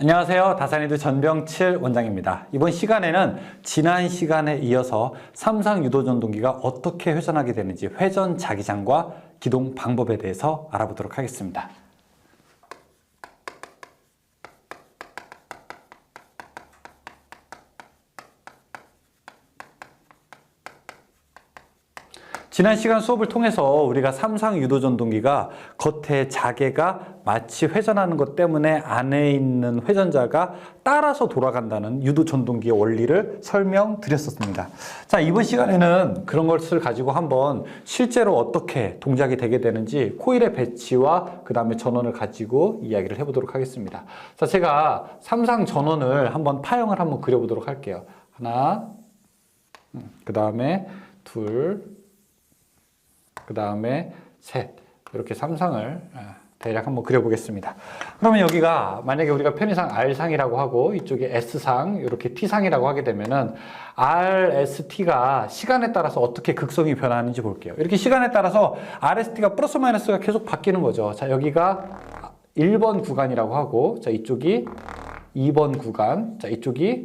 안녕하세요. 다산이드 전병칠 원장입니다. 이번 시간에는 지난 시간에 이어서 삼상 유도 전동기가 어떻게 회전하게 되는지 회전 자기장과 기동 방법에 대해서 알아보도록 하겠습니다. 지난 시간 수업을 통해서 우리가 삼상 유도 전동기가 겉에 자개가 마치 회전하는 것 때문에 안에 있는 회전자가 따라서 돌아간다는 유도 전동기의 원리를 설명드렸었습니다. 자, 이번 시간에는 그런 것을 가지고 한번 실제로 어떻게 동작이 되게 되는지 코일의 배치와 그 다음에 전원을 가지고 이야기를 해보도록 하겠습니다. 자, 제가 삼상 전원을 한번 파형을 한번 그려보도록 할게요. 하나, 그 다음에 둘, 그 다음에 셋 이렇게 삼상을 아, 대략 한번 그려보겠습니다. 그러면 여기가 만약에 우리가 편의상 R상이라고 하고 이쪽에 S상 이렇게 T상이라고 하게 되면은 RST가 시간에 따라서 어떻게 극성이 변하는지 볼게요. 이렇게 시간에 따라서 RST가 플러스 마이너스가 계속 바뀌는 거죠. 자 여기가 1번 구간이라고 하고 자 이쪽이 2번 구간 자 이쪽이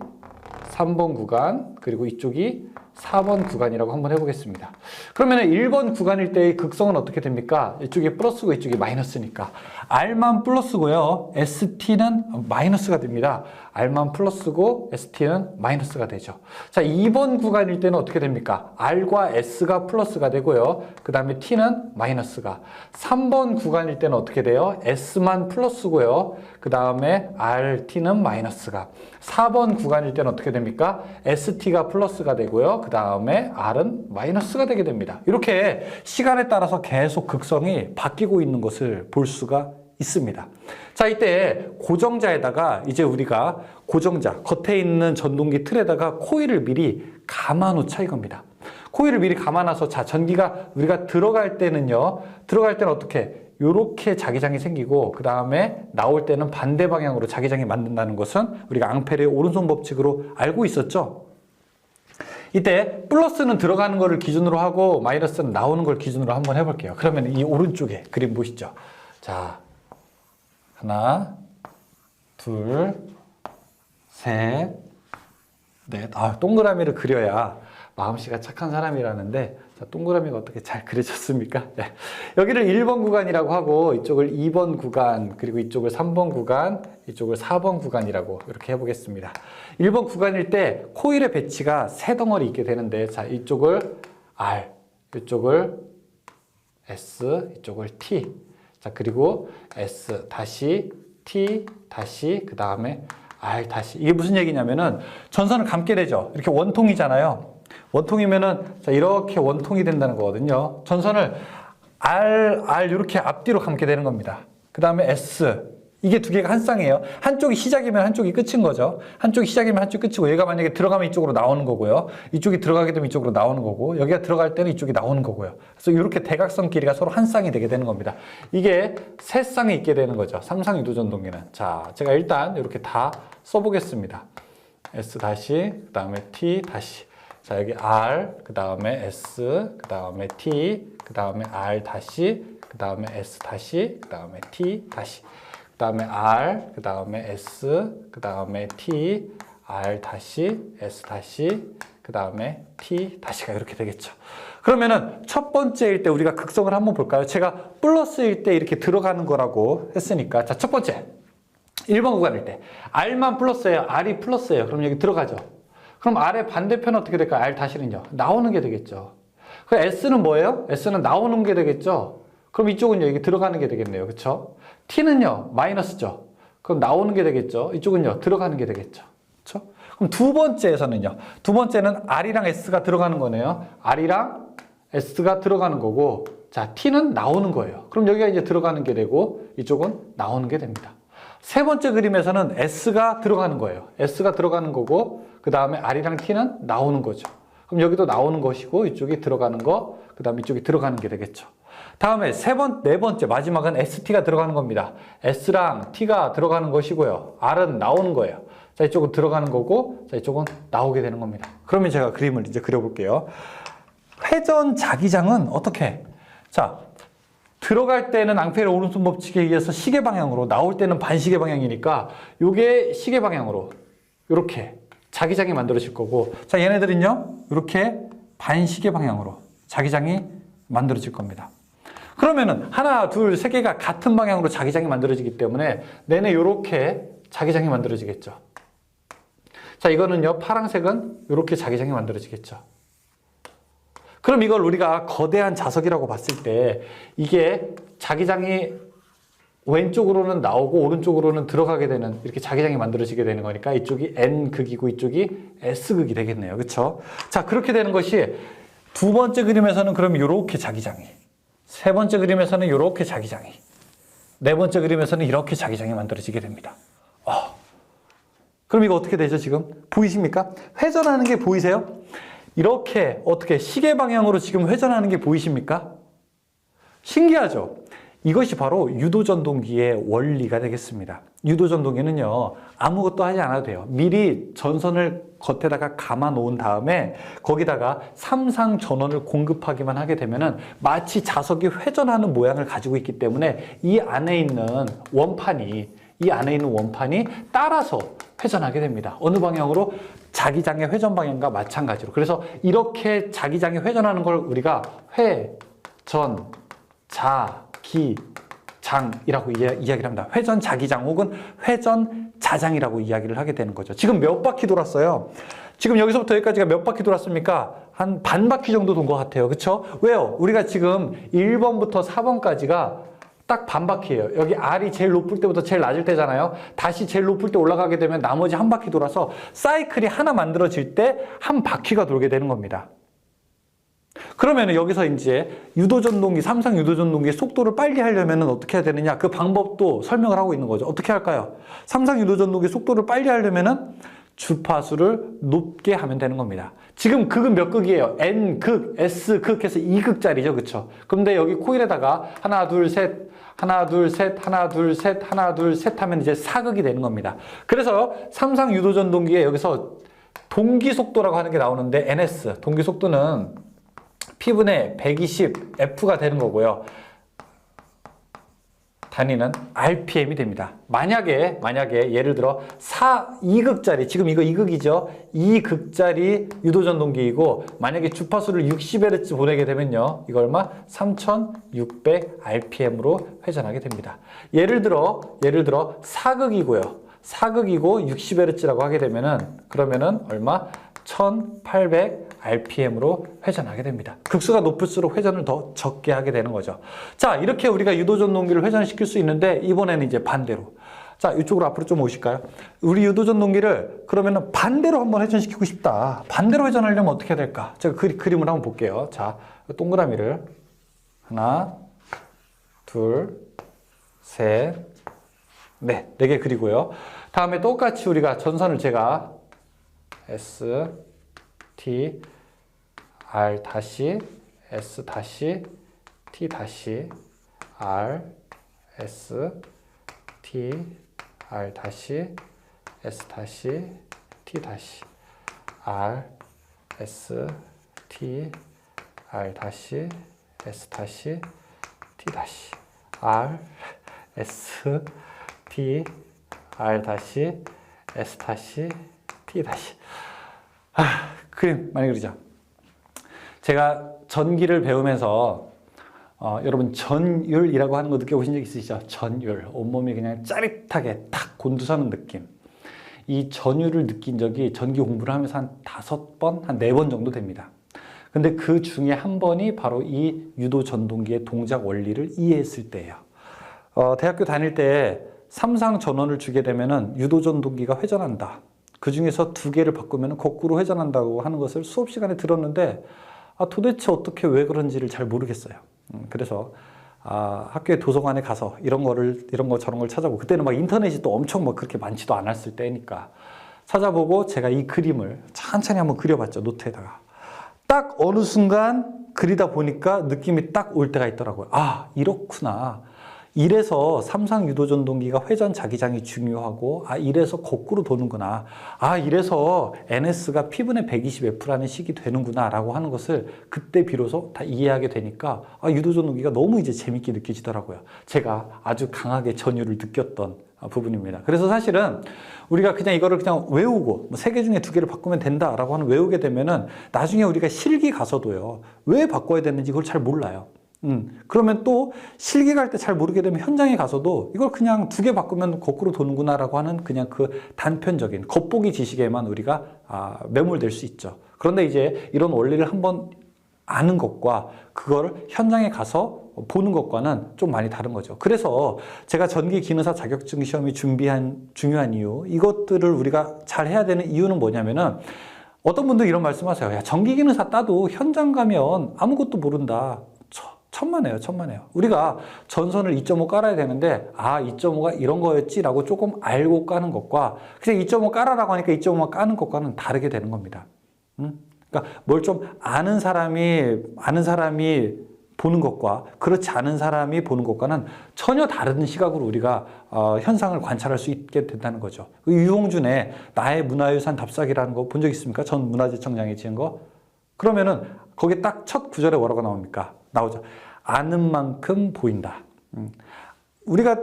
3번 구간 그리고 이쪽이 4번 구간이라고 한번 해보겠습니다. 그러면 1번 구간일 때의 극성은 어떻게 됩니까? 이쪽이 플러스고 이쪽이 마이너스니까 R만 플러스고요. ST는 마이너스가 됩니다. R만 플러스고 ST는 마이너스가 되죠. 자, 2번 구간일 때는 어떻게 됩니까? R과 S가 플러스가 되고요. 그 다음에 T는 마이너스가. 3번 구간일 때는 어떻게 돼요? S만 플러스고요. 그 다음에 R, T는 마이너스가. 4번 구간일 때는 어떻게 됩니까? ST가 플러스가 되고요. 그 다음에 R은 마이너스가 되게 됩니다. 이렇게 시간에 따라서 계속 극성이 바뀌고 있는 것을 볼 수가 있습니다. 자, 이때 고정자에다가 이제 우리가 고정자, 겉에 있는 전동기 틀에다가 코일을 미리 감아 놓자 이겁니다. 코일을 미리 감아놔서 자, 전기가 우리가 들어갈 때는요, 들어갈 때는 어떻게? 요렇게 자기장이 생기고 그 다음에 나올 때는 반대 방향으로 자기장이 만든다는 것은 우리가 앙페르의 오른손 법칙으로 알고 있었죠. 이때 플러스는 들어가는 것을 기준으로 하고 마이너스는 나오는 걸 기준으로 한번 해볼게요. 그러면 이 오른쪽에 그림 보시죠. 자, 하나, 둘, 셋, 넷. 아, 동그라미를 그려야 마음씨가 착한 사람이라는데 자, 동그라미가 어떻게 잘 그려졌습니까? 네. 여기를 1번 구간이라고 하고 이쪽을 2번 구간 그리고 이쪽을 3번 구간 이쪽을 4번 구간이라고 이렇게 해보겠습니다. 1번 구간일 때 코일의 배치가 세 덩어리 있게 되는데 자 이쪽을 R 이쪽을 S 이쪽을 T 자 그리고 S 다시 T 다시 그 다음에 R 다시 이게 무슨 얘기냐면은 전선을 감게 되죠. 이렇게 원통이잖아요. 원통이면은 자 이렇게 원통이 된다는 거거든요. 전선을 R R 이렇게 앞뒤로 감게 되는 겁니다. 그 다음에 S 이게 두 개가 한 쌍이에요. 한쪽이 시작이면 한쪽이 끝인 거죠. 한쪽이 시작이면 한쪽이 끝이고 얘가 만약에 들어가면 이쪽으로 나오는 거고요. 이쪽이 들어가게 되면 이쪽으로 나오는 거고 여기가 들어갈 때는 이쪽이 나오는 거고요. 그래서 이렇게 대각선 길이가 서로 한 쌍이 되게 되는 겁니다. 이게 세 쌍이 있게 되는 거죠. 삼상 유도전동기는. 자, 제가 일단 이렇게 다 써보겠습니다. S 다시 그 다음에 T 다시 자 여기 R 그 다음에 S 그 다음에 T 그 다음에 R 다시 그 다음에 S 다시 그 다음에 T 다시 그 다음에 R 그 다음에 S 그 다음에 T R 다시 S 다시 그 다음에 T 다시가 이렇게 되겠죠. 그러면은 첫 번째일 때 우리가 극성을 한번 볼까요? 제가 플러스일 때 이렇게 들어가는 거라고 했으니까 자 첫 번째 1번 구간일 때 R만 플러스예요. R이 플러스예요. 그럼 여기 들어가죠. 그럼 R의 반대편 어떻게 될까요? R 다시는요. 나오는 게 되겠죠. 그 S는 뭐예요? S는 나오는 게 되겠죠. 그럼 이쪽은요. 여기 들어가는 게 되겠네요. 그렇죠? T는요. 마이너스죠. 그럼 나오는 게 되겠죠. 이쪽은요. 들어가는 게 되겠죠. 그렇죠? 그럼 두 번째에서는요. 두 번째는 R이랑 S가 들어가는 거네요. R이랑 S가 들어가는 거고 자, T는 나오는 거예요. 그럼 여기가 이제 들어가는 게 되고 이쪽은 나오는 게 됩니다. 세 번째 그림에서는 S가 들어가는 거예요. S가 들어가는 거고 그 다음에 R이랑 T는 나오는 거죠. 그럼 여기도 나오는 것이고 이쪽이 들어가는 거, 그 다음에 이쪽이 들어가는 게 되겠죠. 다음에 세 번, 네 번째 마지막은 ST가 들어가는 겁니다. S랑 T가 들어가는 것이고요. R은 나오는 거예요. 자, 이쪽은 들어가는 거고, 자, 이쪽은 나오게 되는 겁니다. 그러면 제가 그림을 이제 그려볼게요. 회전 자기장은 어떻게? 자, 들어갈 때는 앙페르 오른손 법칙에 의해서 시계 방향으로 나올 때는 반시계 방향이니까 요게 시계 방향으로 이렇게 자기장이 만들어질 거고 자 얘네들은요 이렇게 반시계 방향으로 자기장이 만들어질 겁니다. 그러면은 하나 둘 세 개가 같은 방향으로 자기장이 만들어지기 때문에 내내 이렇게 자기장이 만들어지겠죠. 자 이거는요 파란색은 이렇게 자기장이 만들어지겠죠. 그럼 이걸 우리가 거대한 자석이라고 봤을 때 이게 자기장이 왼쪽으로는 나오고 오른쪽으로는 들어가게 되는 이렇게 자기장이 만들어지게 되는 거니까 이쪽이 N극이고 이쪽이 S극이 되겠네요. 그렇죠? 자, 그렇게 되는 것이 두 번째 그림에서는 그럼 이렇게 자기장이 세 번째 그림에서는 이렇게 자기장이 네 번째 그림에서는 이렇게 자기장이 만들어지게 됩니다. 어. 그럼 이거 어떻게 되죠, 지금? 보이십니까? 회전하는 게 보이세요? 이렇게 어떻게 시계 방향으로 지금 회전하는 게 보이십니까? 신기하죠? 이것이 바로 유도전동기의 원리가 되겠습니다. 유도전동기는요, 아무것도 하지 않아도 돼요. 미리 전선을 겉에다가 감아 놓은 다음에 거기다가 삼상 전원을 공급하기만 하게 되면은 마치 자석이 회전하는 모양을 가지고 있기 때문에 이 안에 있는 원판이 이 안에 있는 원판이 따라서 회전하게 됩니다. 어느 방향으로? 자기장의 회전 방향과 마찬가지로. 그래서 이렇게 자기장이 회전하는 걸 우리가 회전, 자, 기, 장이라고 이야, 이야 기를 합니다. 회전 자기장 혹은 회전 자장이라고 이야기를 하게 되는 거죠. 지금 몇 바퀴 돌았어요? 지금 여기서부터 여기까지가 몇 바퀴 돌았습니까? 한 반 바퀴 정도 돈 것 같아요. 그렇죠? 왜요? 우리가 지금 1번부터 4번까지가 딱 반 바퀴예요. 여기 R이 제일 높을 때부터 제일 낮을 때잖아요. 다시 제일 높을 때 올라가게 되면 나머지 한 바퀴 돌아서 사이클이 하나 만들어질 때 한 바퀴가 돌게 되는 겁니다. 그러면 여기서 이제 유도전동기, 삼상 유도전동기의 속도를 빨리 하려면 어떻게 해야 되느냐? 그 방법도 설명을 하고 있는 거죠. 어떻게 할까요? 삼상 유도전동기 속도를 빨리 하려면 은 주파수를 높게 하면 되는 겁니다. 지금 극은 몇 극이에요? N극, S극 해서 2극짜리죠. 그쵸? 그런데 여기 코일에다가 하나, 둘, 셋, 하나, 둘, 셋, 하나, 둘, 셋, 하나, 둘, 셋 하면 이제 4극이 되는 겁니다. 그래서 삼상 유도전 동기에 여기서 동기 속도라고 하는 게 나오는데 NS, 동기 속도는 P분의 120 F가 되는 거고요. 단위는 RPM이 됩니다. 만약에 만약에 예를 들어 4 2극짜리 지금 이거 2극이죠. 2극짜리 유도 전동기이고 만약에 주파수를 60Hz 보내게 되면요. 이거 얼마? 3600 RPM으로 회전하게 됩니다. 예를 들어 예를 들어 4극이고요. 4극이고 60Hz라고 하게 되면은 그러면은 얼마? 1800 RPM으로 회전하게 됩니다. 극수가 높을수록 회전을 더 적게 하게 되는 거죠. 자, 이렇게 우리가 유도전동기를 회전시킬 수 있는데 이번에는 이제 반대로. 자, 이쪽으로 앞으로 좀 오실까요? 우리 유도전 동기를 그러면은 반대로 한번 회전시키고 싶다. 반대로 회전하려면 어떻게 해야 될까? 제가 그, 그림을 한번 볼게요. 자, 동그라미를 하나, 둘, 셋, 네, 네개 그리고요. 다음에 똑같이 우리가 전선을 제가 S, T, R 다시, S 다시, T 다시, R, S, T, R 다시, S 다시, T 다시, R, S, T, R 다시, S 다시, T 다시, R, S, T, R 다시, S 다시, T 다시. 아, 그림 많이 그리죠. 제가 전기를 배우면서 어, 여러분 전율이라고 하는 거 느껴보신 적 있으시죠? 전율. 온몸이 그냥 짜릿하게 탁 곤두서는 느낌. 이 전율을 느낀 적이 전기 공부를 하면서 한 다섯 번, 한 네 번 정도 됩니다. 근데 그 중에 한 번이 바로 이 유도 전동기의 동작 원리를 이해했을 때예요. 어, 대학교 다닐 때 삼상 전원을 주게 되면은 유도 전동기가 회전한다. 그 중에서 두 개를 바꾸면 거꾸로 회전한다고 하는 것을 수업 시간에 들었는데 아, 도대체 어떻게 왜 그런지를 잘 모르겠어요. 음, 그래서 아, 학교에 도서관에 가서 이런 거를 이런 거 저런 걸 찾아보고 그때는 막 인터넷이 또 엄청 막 그렇게 많지도 않았을 때니까 찾아보고 제가 이 그림을 천천히 한번 그려봤죠 노트에다가 딱 어느 순간 그리다 보니까 느낌이 딱 올 때가 있더라고요. 아 이렇구나. 이래서 삼상 유도 전동기가 회전 자기장이 중요하고 아 이래서 거꾸로 도는구나. 아 이래서 NS가 P분의 120F라는 식이 되는구나라고 하는 것을 그때 비로소 다 이해하게 되니까 아 유도 전동기가 너무 이제 재밌게 느껴지더라고요. 제가 아주 강하게 전율을 느꼈던 아, 부분입니다. 그래서 사실은 우리가 그냥 이거를 그냥 외우고 세 개 중에 두 개를 바꾸면 된다라고 하는 외우게 되면은 나중에 우리가 실기 가서도요 왜 바꿔야 되는지 그걸 잘 몰라요. 음, 그러면 또 실기 갈 때 잘 모르게 되면 현장에 가서도 이걸 그냥 두 개 바꾸면 거꾸로 도는구나라고 하는 그냥 그 단편적인 겉보기 지식에만 우리가 아, 매몰될 수 있죠. 그런데 이제 이런 원리를 한번 아는 것과 그걸 현장에 가서 보는 것과는 좀 많이 다른 거죠. 그래서 제가 전기 기능사 자격증 시험이 준비한 중요한 이유, 이것들을 우리가 잘 해야 되는 이유는 뭐냐면은 어떤 분들 이런 말씀하세요. 야, 전기 기능사 따도 현장 가면 아무것도 모른다. 천- 천만에요, 천만에요. 우리가 전선을 2.5 깔아야 되는데, 아, 2.5가 이런 거였지라고 조금 알고 까는 것과, 그냥 2.5 깔아라고 하니까 2.5 까는 것과는 다르게 되는 겁니다. 음? 그러니까 뭘 좀 아는 사람이, 아는 사람이 보는 것과 그렇지 않은 사람이 보는 것과는 전혀 다른 시각으로 우리가 어, 현상을 관찰할 수 있게 된다는 거죠. 그 유홍준의 나의 문화유산 답사기라는 거 본 적 있습니까? 전 문화재청장이 지은 거. 그러면은 거기 딱 첫 구절에 뭐라고 나옵니까? 나오죠. 아는 만큼 보인다. 음. 우리가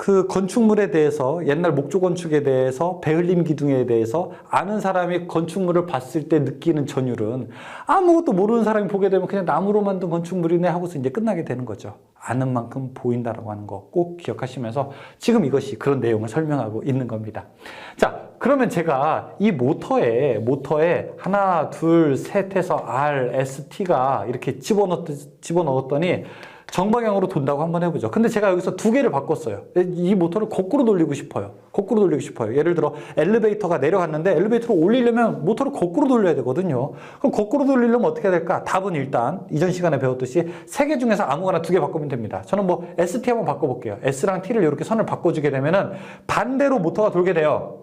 그 건축물에 대해서 옛날 목조 건축에 대해서 배흘림 기둥에 대해서 아는 사람이 건축물을 봤을 때 느끼는 전율은 아무것도 모르는 사람이 보게 되면 그냥 나무로 만든 건축물이네 하고서 이제 끝나게 되는 거죠. 아는 만큼 보인다라고 하는 거 꼭 기억하시면서 지금 이것이 그런 내용을 설명하고 있는 겁니다. 자, 그러면 제가 이 모터에 모터에 하나, 둘, 셋 해서 R, S, T가 이렇게 집어넣 집어넣었더니 정방향으로 돈다고 한번 해보죠. 근데 제가 여기서 두 개를 바꿨어요. 이 모터를 거꾸로 돌리고 싶어요. 거꾸로 돌리고 싶어요. 예를 들어 엘리베이터가 내려갔는데 엘리베이터를 올리려면 모터를 거꾸로 돌려야 되거든요. 그럼 거꾸로 돌리려면 어떻게 해야 될까? 답은 일단 이전 시간에 배웠듯이 세 개 중에서 아무거나 두 개 바꾸면 됩니다. 저는 뭐 ST 한번 바꿔볼게요. S랑 T를 이렇게 선을 바꿔주게 되면은 반대로 모터가 돌게 돼요.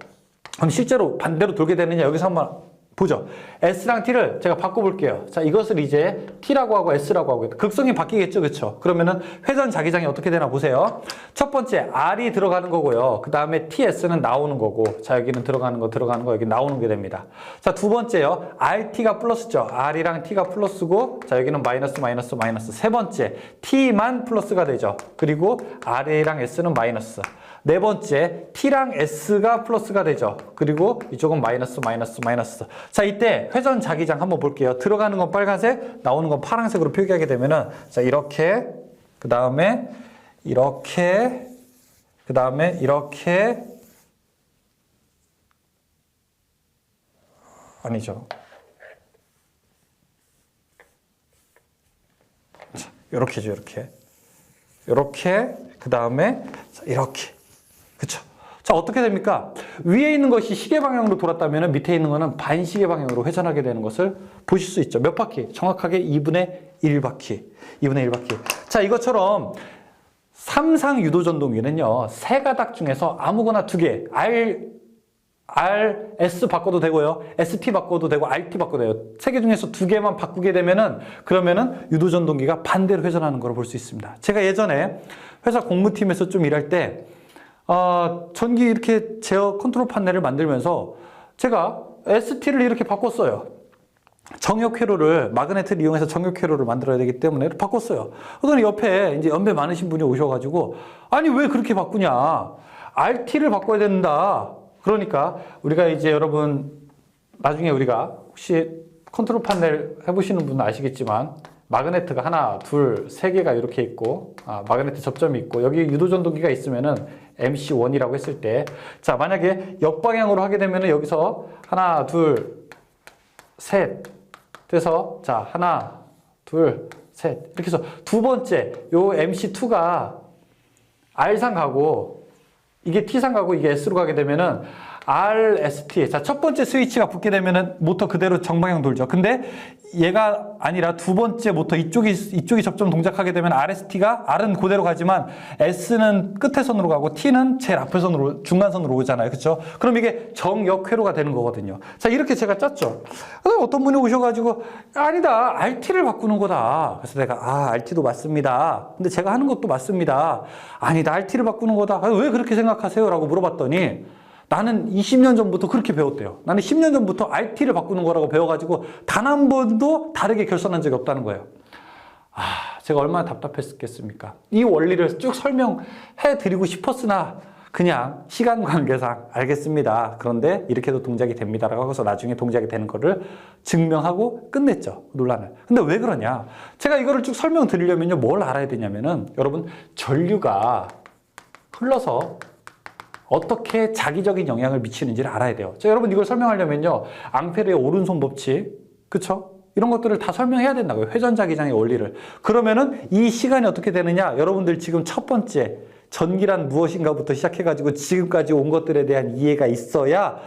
그럼 실제로 반대로 돌게 되느냐 여기서 한번 보죠. S랑 T를 제가 바꿔볼게요. 자, 이것을 이제 T라고 하고 S라고 하고 극성이 바뀌겠죠, 그렇죠? 그러면은 회전 자기장이 어떻게 되나 보세요. 첫 번째 R이 들어가는 거고요. 그 다음에 TS는 나오는 거고, 자 여기는 들어가는 거 들어가는 거 여기 나오는 게 됩니다. 자, 두 번째요. RT가 플러스죠. R이랑 T가 플러스고, 자 여기는 마이너스 마이너스 마이너스. 세 번째 T만 플러스가 되죠. 그리고 R이랑 S는 마이너스. 네 번째 T랑 S가 플러스가 되죠. 그리고 이쪽은 마이너스 마이너스 마이너스. 자 이때 회전 자기장 한번 볼게요. 들어가는 건 빨간색, 나오는 건 파란색으로 표기하게 되면은 자 이렇게 그 다음에 이렇게 그 다음에 이렇게 아니죠. 자, 이렇게죠, 이렇게. 이렇게 그 다음에 이렇게 그쵸 자 어떻게 됩니까 위에 있는 것이 시계 방향으로 돌았다면 밑에 있는 것은 반시계 방향으로 회전하게 되는 것을 보실 수 있죠 몇 바퀴 정확하게 2분의 1바퀴 2분의 1바퀴 자 이것처럼 삼상 유도 전동기는요 세 가닥 중에서 아무거나 두 개 R R, S 바꿔도 되고요. ST 바꿔도 되고 RT 바꿔도 돼요. 세 개 중에서 두 개만 바꾸게 되면은 그러면은 유도 전동기가 반대로 회전하는 걸 볼 수 있습니다. 제가 예전에 회사 공무팀에서 좀 일할 때 어, 전기 이렇게 제어 컨트롤 판넬을 만들면서 제가 ST를 이렇게 바꿨어요. 정역 회로를 마그네트를 이용해서 정역 회로를 만들어야 되기 때문에 바꿨어요. 그러더니 옆에 이제 연배 많으신 분이 오셔가지고 아니 왜 그렇게 바꾸냐? RT를 바꿔야 된다. 그러니까 우리가 이제 여러분 나중에 우리가 혹시 컨트롤 판넬 해보시는 분은 아시겠지만 마그네트가 하나, 둘, 세 개가 이렇게 있고 아, 마그네트 접점이 있고 여기 유도 전동기가 있으면은 MC1이라고 했을 때. 자 만약에 역방향으로 하게 되면은 여기서 하나, 둘, 셋 돼서 자 하나, 둘, 셋. 이렇게 해서 두 번째 요 MC2가 R상 가고 이게 T상 가고 이게 S로 가게 되면은 RST. 자, 첫 번째 스위치가 붙게 되면은 모터 그대로 정방향 돌죠. 근데 얘가 아니라 두 번째 모터 이쪽이, 이쪽이 접점 동작하게 되면 RST가 R은 그대로 가지만 S는 끝에 선으로 가고 T는 제일 앞에 선으로, 중간선으로 오잖아요. 그쵸? 그럼 이게 정역회로가 되는 거거든요. 자, 이렇게 제가 짰죠. 그래서 어떤 분이 오셔가지고, 아니다. RT를 바꾸는 거다. 그래서 내가, 아, RT도 맞습니다. 근데 제가 하는 것도 맞습니다. 아니다. RT를 바꾸는 거다. 아, 왜 그렇게 생각하세요? 라고 물어봤더니, 나는 20년 전부터 그렇게 배웠대요. 나는 10년 전부터 RT를 바꾸는 거라고 배워가지고 단 한 번도 다르게 결선한 적이 없다는 거예요. 아, 제가 얼마나 답답했겠습니까? 이 원리를 쭉 설명해 드리고 싶었으나 그냥 시간 관계상 알겠습니다. 그런데 이렇게도 동작이 됩니다라고 하고서 나중에 동작이 되는 거를 증명하고 끝냈죠. 논란을. 근데 왜 그러냐? 제가 이거를 쭉 설명드리려면요. 뭘 알아야 되냐면은 여러분 전류가 흘러서 어떻게 자기적인 영향을 미치는지를 알아야 돼요. 자, 여러분 이걸 설명하려면요. 앙페르의 오른손 법칙, 그쵸? 이런 것들을 다 설명해야 된다고요. 회전자기장의 원리를. 그러면은 이 시간이 어떻게 되느냐? 여러분들 지금 첫 번째 전기란 무엇인가부터 시작해가지고 지금까지 온 것들에 대한 이해가 있어야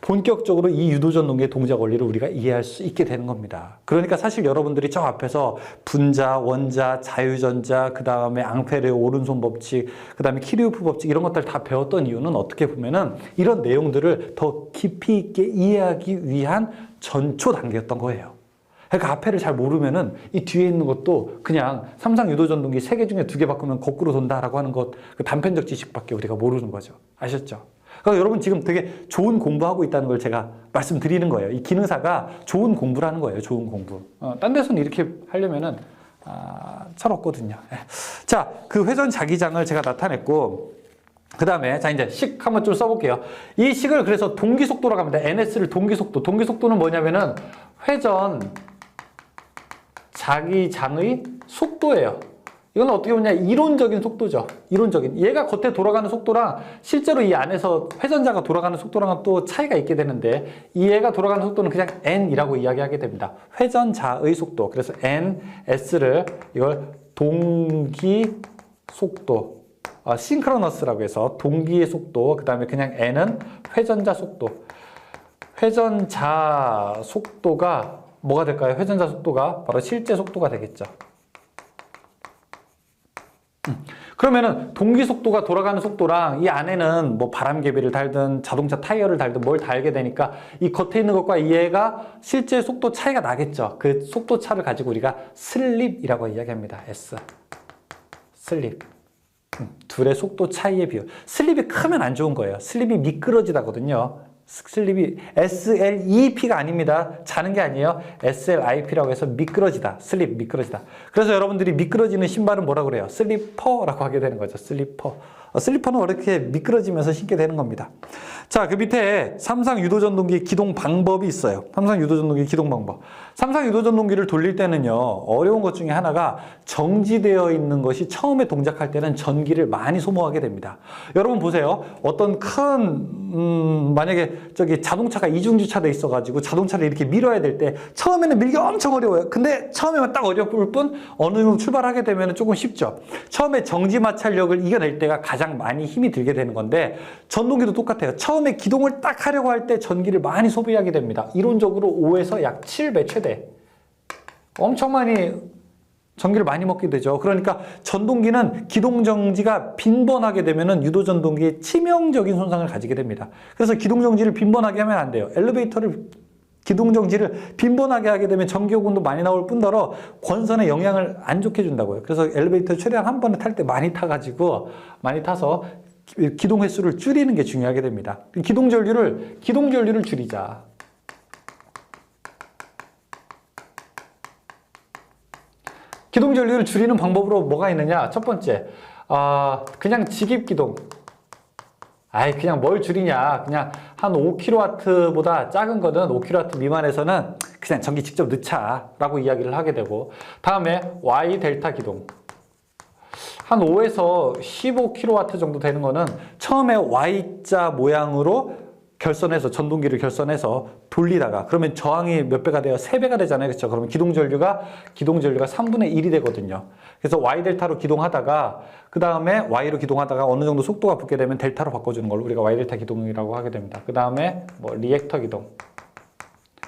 본격적으로 이 유도전동기의 동작 원리를 우리가 이해할 수 있게 되는 겁니다. 그러니까 사실 여러분들이 저 앞에서 분자, 원자, 자유전자, 그 다음에 앙페르의 오른손 법칙, 그 다음에 키리우프 법칙 이런 것들 다 배웠던 이유는 어떻게 보면은 이런 내용들을 더 깊이 있게 이해하기 위한 전초 단계였던 거예요. 그러니까 앞에를 잘 모르면은 이 뒤에 있는 것도 그냥 삼상 유도 전동기 세 개 중에 두 개 바꾸면 거꾸로 돈다라고 하는 것, 그 단편적 지식밖에 우리가 모르는 거죠. 아셨죠? 그러니까 여러분 지금 되게 좋은 공부하고 있다는 걸 제가 말씀드리는 거예요. 이 기능사가 좋은 공부를 하는 거예요. 좋은 공부. 어, 딴 데서는 이렇게 하려면은 아, 철없거든요. 예. 자, 그 회전 자기장을 제가 나타냈고 그 다음에 자 이제 식 한번 좀 써볼게요. 이 식을 그래서 동기 속도라고 합니다. NS를 동기 속도. 동기 속도는 뭐냐면은 회전 자기장의 속도예요. 이건 어떻게 보냐 이론적인 속도죠. 이론적인. 얘가 겉에 돌아가는 속도랑 실제로 이 안에서 회전자가 돌아가는 속도랑은 또 차이가 있게 되는데 이 얘가 돌아가는 속도는 그냥 n이라고 이야기하게 됩니다. 회전자의 속도. 그래서 n, s를 이걸 동기 속도. 어, 싱크로너스라고 해서 동기의 속도, 그 다음에 그냥 n은 회전자 속도. 회전자 속도가 뭐가 될까요? 회전자 속도가 바로 실제 속도가 되겠죠. 음. 그러면은 동기 속도가 돌아가는 속도랑 이 안에는 뭐 바람개비를 달든 자동차 타이어를 달든 뭘 달게 되니까 이 겉에 있는 것과 얘가 실제 속도 차이가 나겠죠. 그 속도 차를 가지고 우리가 슬립이라고 이야기합니다. S. 슬립. 음, 둘의 속도 차이의 비율. 슬립이 크면 안 좋은 거예요. 슬립이 미끄러지다거든요. 슬립이 SLEP가 아닙니다. 자는 게 아니에요. SLIP라고 해서 미끄러지다. 슬립, 미끄러지다. 그래서 여러분들이 미끄러지는 신발은 뭐라 그래요? 슬리퍼라고 하게 되는 거죠. 슬리퍼. 어, 슬리퍼는 이렇게 미끄러지면서 신게 되는 겁니다. 자, 그 밑에 삼상 유도전동기 기동 방법이 있어요. 삼상 유도전동기 기동 방법. 삼상 유도전동기를 돌릴 때는요, 어려운 것 중에 하나가 정지되어 있는 것이 처음에 동작할 때는 전기를 많이 소모하게 됩니다. 여러분 보세요. 어떤 큰, 음, 만약에 저기 자동차가 이중주차돼 있어가지고 자동차를 이렇게 밀어야 될 때 처음에는 밀기 엄청 어려워요. 근데 처음에만 딱 어려울 뿐 어느 정도 출발하게 되면 조금 쉽죠. 처음에 정지 마찰력을 이겨낼 때가 가장 많이 힘이 들게 되는 건데 전동기도 똑같아요. 처음에 기동을 딱 하려고 할 때 전기를 많이 소비하게 됩니다. 이론적으로 5에서 약 7배 최대. 엄청 많이 전기를 많이 먹게 되죠. 그러니까 전동기는 기동 정지가 빈번하게 되면은 유도 전동기에 치명적인 손상을 가지게 됩니다. 그래서 기동 정지를 빈번하게 하면 안 돼요. 엘리베이터를 기동 정지를 빈번하게 하게 되면 전기 요금도 많이 나올 뿐더러 권선에 영향을 안 좋게 준다고요. 그래서 엘리베이터 최대한 한 번에 탈 때 많이 타가지고 많이 타서 기동 횟수를 줄이는 게 중요하게 됩니다. 기동 전류를 기동 전류를 줄이자. 기동 전류를 줄이는 방법으로 뭐가 있느냐? 첫 번째, 아 그냥 직입 기동. 아이 그냥 뭘 줄이냐? 그냥 한 5kW보다 작은 거는 5kW 미만에서는 그냥 전기 직접 넣자 라고 이야기를 하게 되고 다음에 Y 델타 기동. 한 5에서 15kW 정도 되는 거는 처음에 Y자 모양으로 결선해서 전동기를 결선해서 돌리다가 그러면 저항이 몇 배가 돼요? 3배가 되잖아요. 그렇죠? 그러면 기동 전류가 기동 전류가 3분의 1이 되거든요. 그래서 Y 델타로 기동하다가 그 다음에 Y로 기동하다가 어느 정도 속도가 붙게 되면 델타로 바꿔 주는 걸 우리가 Y 델타 기동이라고 하게 됩니다. 그 다음에 뭐 리액터 기동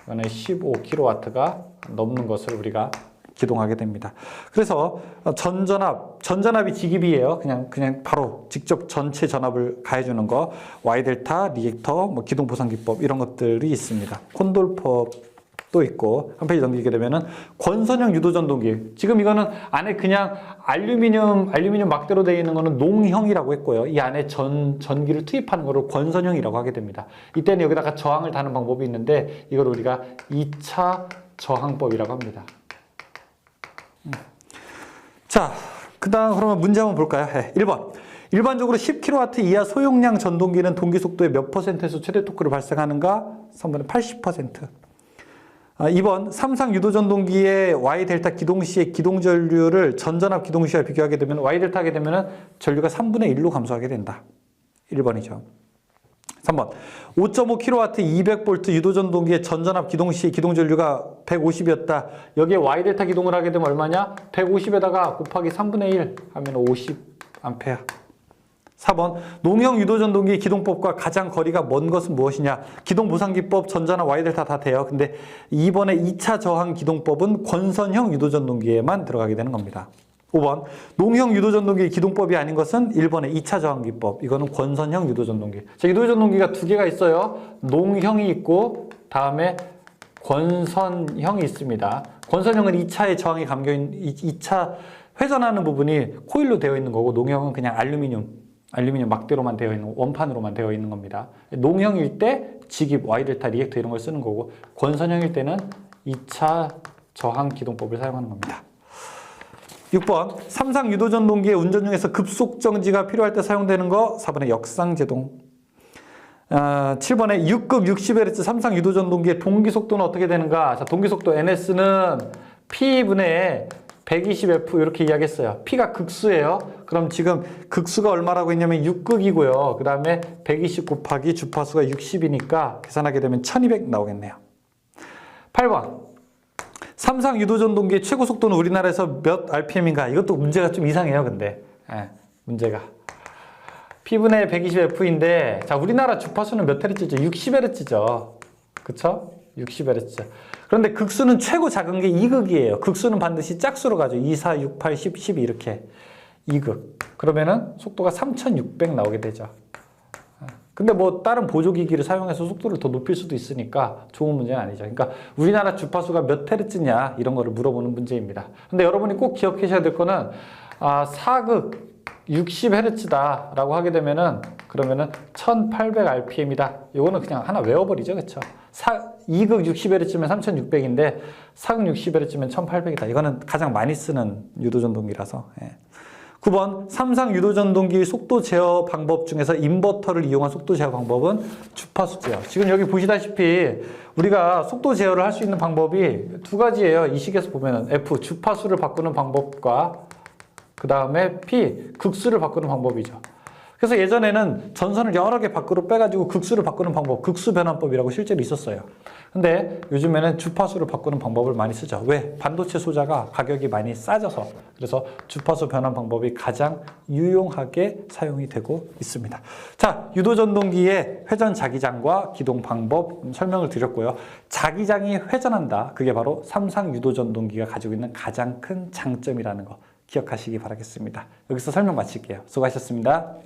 이거는 15kW가 넘는 것을 우리가 기동하게 됩니다. 그래서 전전압, 전전압이 지깁이에요. 그냥 그냥 바로 직접 전체 전압을 가해주는 거, Y 델타, 리액터, 뭐 기동 보상 기법 이런 것들이 있습니다. 콘돌법도 있고 한 페이지 넘기게 되면은 권선형 유도 전동기. 지금 이거는 안에 그냥 알루미늄 알루미늄 막대로 되어 있는 거는 농형이라고 했고요. 이 안에 전 전기를 투입하는 거를 권선형이라고 하게 됩니다. 이때는 여기다가 저항을 다는 방법이 있는데 이걸 우리가 2차 저항법이라고 합니다. 자, 그 다음 그러면 문제 한번 볼까요? 네, 1번. 일반적으로 10kW 이하 소용량 전동기는 동기 속도의 몇 퍼센트에서 최대 토크를 발생하는가? 3번은 80%. 아, 2번. 삼상 유도 전동기의 Y 델타 기동 시의 기동 전류를 전전압 기동 시와 비교하게 되면 Y 델타 하게 되면 전류가 3분의 1로 감소하게 된다. 1번이죠. 3번. 5.5kW 200V 유도 전동기의 전전압 기동 시 기동 전류가 150이었다. 여기에 Y 델타 기동을 하게 되면 얼마냐? 150에다가 곱하기 3분의 1 하면 50 암페어. 4번 농형 유도 전동기 기동법과 가장 거리가 먼 것은 무엇이냐? 기동 보상 기법 전전압 Y 델타 다 돼요. 근데 2번의 2차 저항 기동법은 권선형 유도 전동기에만 들어가게 되는 겁니다. 5번. 농형 유도전동기 기동법이 아닌 것은 1번의 2차 저항기법. 이거는 권선형 유도전동기. 자, 유도전동기가 두 개가 있어요. 농형이 있고 다음에 권선형이 있습니다. 권선형은 2차의 저항이 감겨있는 2차 회전하는 부분이 코일로 되어 있는 거고 농형은 그냥 알루미늄 알루미늄 막대로만 되어 있는 원판으로만 되어 있는 겁니다. 농형일 때 직입 Y델타 리액터 이런 걸 쓰는 거고 권선형일 때는 2차 저항 기동법을 사용하는 겁니다 6번 삼상 유도전동기의 운전 중에서 급속 정지가 필요할 때 사용되는 거 4번의 역상제동. 아, 7번에 6급 60Hz 삼상 유도전동기의 동기 속도는 어떻게 되는가? 자 동기 속도 NS는 P분의 120F 이렇게 이야기했어요. P가 극수예요. 그럼 지금 극수가 얼마라고 했냐면 6극이고요. 그 다음에 120 곱하기 주파수가 60이니까 계산하게 되면 1200 나오겠네요. 8번 삼상 유도전동기의 최고 속도는 우리나라에서 몇 RPM인가? 이것도 문제가 좀 이상해요, 근데. 예, 문제가. P분의 120F인데, 자, 우리나라 주파수는 몇 헤르츠죠? 60Hz죠. 그쵸? 60Hz. 그런데 극수는 최고 작은 게 2극이에요. 극수는 반드시 짝수로 가죠. 2, 4, 6, 8, 10, 12 이렇게. 2극. 그러면은 속도가 3600 나오게 되죠. 근데 뭐 다른 보조기기를 사용해서 속도를 더 높일 수도 있으니까 좋은 문제는 아니죠. 그러니까 우리나라 주파수가 몇 헤르츠냐 이런 거를 물어보는 문제입니다. 근데 여러분이 꼭 기억하셔야 될 거는 아, 4극 60헤르츠다라고 하게 되면은 그러면은 1800rpm이다. 이거는 그냥 하나 외워버리죠. 그렇죠? 2극 60헤르츠면 3600인데 4극 60헤르츠면 1800이다. 이거는 가장 많이 쓰는 유도전동기라서 예. 9번 삼상 유도 전동기 속도 제어 방법 중에서 인버터를 이용한 속도 제어 방법은 주파수 제어. 지금 여기 보시다시피 우리가 속도 제어를 할 수 있는 방법이 두 가지예요. 이 식에서 보면은 F 주파수를 바꾸는 방법과 그 다음에 P 극수를 바꾸는 방법이죠. 그래서 예전에는 전선을 여러 개 밖으로 빼가지고 극수를 바꾸는 방법, 극수 변환법이라고 실제로 있었어요. 근데 요즘에는 주파수를 바꾸는 방법을 많이 쓰죠. 왜? 반도체 소자가 가격이 많이 싸져서. 그래서 주파수 변환 방법이 가장 유용하게 사용이 되고 있습니다. 자, 유도전동기의 회전 자기장과 기동 방법 설명을 드렸고요. 자기장이 회전한다. 그게 바로 삼상 유도전동기가 가지고 있는 가장 큰 장점이라는 거 기억하시기 바라겠습니다. 여기서 설명 마칠게요. 수고하셨습니다.